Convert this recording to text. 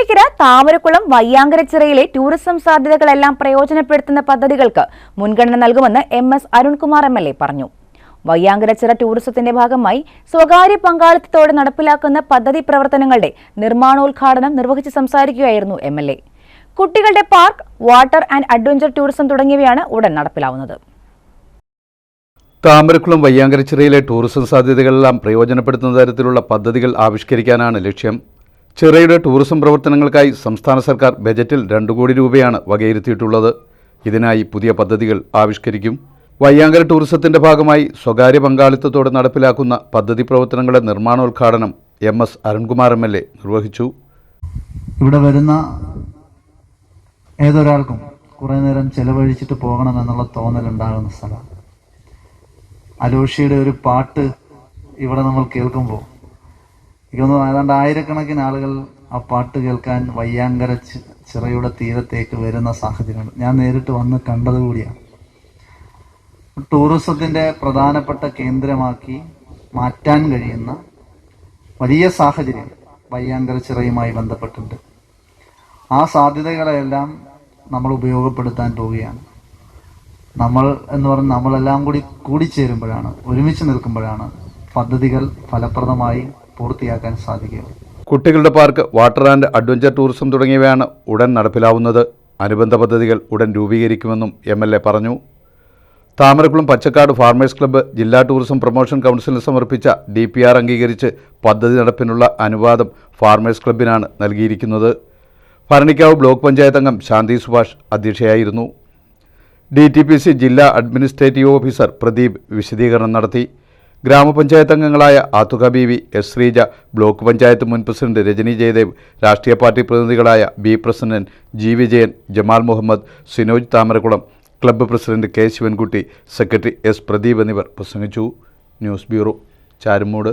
മാവേലിക്കര താമരക്കുളം വയ്യാങ്കരച്ചിറയിലെ ടൂറിസം സാധ്യതകളെല്ലാം പ്രയോജനപ്പെടുത്തുന്ന പദ്ധതികൾക്ക് മുൻഗണന നൽകുമെന്ന് M S Arunkumar M L A പറഞ്ഞു. വയ്യാങ്കരച്ചിറ ടൂറിസത്തിന്റെ ഭാഗമായി സ്വകാര്യ പങ്കാളിത്തത്തോടെ നടപ്പിലാക്കുന്ന പദ്ധതി പ്രവർത്തനങ്ങളുടെ നിർമ്മാണോദ്ഘാടനം നിർവഹിച്ച് സംസാരിക്കുകയായിരുന്നു എം എൽ എ. കുട്ടികളുടെ park water and adventure tourism തുടങ്ങിയവയാണ് ഉടൻ നടപ്പിലാവുന്നത്. താമരക്കുളം വയ്യാങ്കരച്ചിറയിലെ ടൂറിസം സാധ്യതകളെല്ലാം പ്രയോജനപ്പെടുത്തുന്ന തരത്തിലുള്ള പദ്ധതികൾ ആവിഷ്കരിക്കാനാണ് ലക്ഷ്യം. ചിറയുടെ ടൂറിസം പ്രവർത്തനങ്ങൾക്കായി സംസ്ഥാന സർക്കാർ ബജറ്റിൽ രണ്ടു കോടി രൂപയാണ് വകയിരുത്തിയിട്ടുള്ളത്. ഇതിനായി പുതിയ പദ്ധതികൾ ആവിഷ്കരിക്കും. വയ്യാങ്കര ടൂറിസത്തിന്റെ ഭാഗമായി സ്വകാര്യ പങ്കാളിത്തത്തോടെ നടപ്പിലാക്കുന്ന പദ്ധതി പ്രവർത്തനങ്ങളുടെ നിർമ്മാണോദ്ഘാടനം M S Arunkumar M L A നിർവഹിച്ചു. ഇവിടെ വരുന്ന ഏതൊരാൾക്കും കുറേ നേരം ചെലവഴിച്ചിട്ട് പോകണമെന്നുള്ള തോന്നൽ ഉണ്ടാകുന്ന സ്ഥലം. അലോഷിയുടെ ഒരു പാട്ട് ഇവിടെ നമ്മൾ കേൾക്കുമ്പോൾ എനിക്ക് ഏതാണ്ട് ആയിരക്കണക്കിന് ആളുകൾ ആ പാട്ട് കേൾക്കാൻ വയ്യാങ്കര ചിറയുടെ തീരത്തേക്ക് വരുന്ന സാഹചര്യമുണ്ട്. ഞാൻ നേരിട്ട് വന്ന് കണ്ടത് കൂടിയാണ്. ടൂറിസത്തിന്റെ പ്രധാനപ്പെട്ട കേന്ദ്രമാക്കി മാറ്റാൻ കഴിയുന്ന വലിയ സാഹചര്യം വയ്യാങ്കര ചിറയുമായി ബന്ധപ്പെട്ടുണ്ട് ആ സാധ്യതകളെല്ലാം നമ്മൾ ഉപയോഗപ്പെടുത്താൻ പോവുകയാണ്. നമ്മൾ എന്ന് പറഞ്ഞ് നമ്മളെല്ലാം കൂടി കൂടിച്ചേരുമ്പോഴാണ് ഒരുമിച്ച് നിൽക്കുമ്പോഴാണ് പദ്ധതികൾ ഫലപ്രദമായി പൂർത്തിയാക്കാൻ സാധിക്കുകയുള്ളൂ. കുട്ടികളുടെ park water and adventure tourism തുടങ്ങിയവയാണ് ഉടൻ നടപ്പിലാവുന്നത്. അനുബന്ധ പദ്ധതികൾ ഉടൻ രൂപീകരിക്കുമെന്നും എം എൽ എ പറഞ്ഞു. താമരക്കുളം പച്ചക്കാട് ഫാർമേഴ്സ് ക്ലബ്ബ് ജില്ലാ ടൂറിസം പ്രൊമോഷൻ കൗൺസിലിന് സമർപ്പിച്ച ഡി പി ആർ അംഗീകരിച്ച് പദ്ധതി നടപ്പിനുള്ള അനുവാദം ഫാർമേഴ്സ് ക്ലബ്ബിനാണ് നൽകിയിരിക്കുന്നത്. ഭരണിക്കാവ് ബ്ലോക്ക് പഞ്ചായത്ത് അംഗം ശാന്തി സുഭാഷ് അധ്യക്ഷയായിരുന്നു. ഡി ടി പി സി ജില്ലാ അഡ്മിനിസ്ട്രേറ്റീവ് ഓഫീസർ പ്രദീപ് വിശദീകരണം നടത്തി. ഗ്രാമപഞ്ചായത്ത് അംഗങ്ങളായ ആത്തുക B V S Sreeja block panchayat മുൻ പ്രസിഡന്റ് രജനി ജയദേവ് രാഷ്ട്രീയ party പ്രതിനിധികളായ B president G Vijayan Jamal Muhammad Sinoj Thamarakkulam club president K Sivankutty secretary S Pradeep എന്നിവർ പ്രസംഗിച്ചു. News bureau Charummood.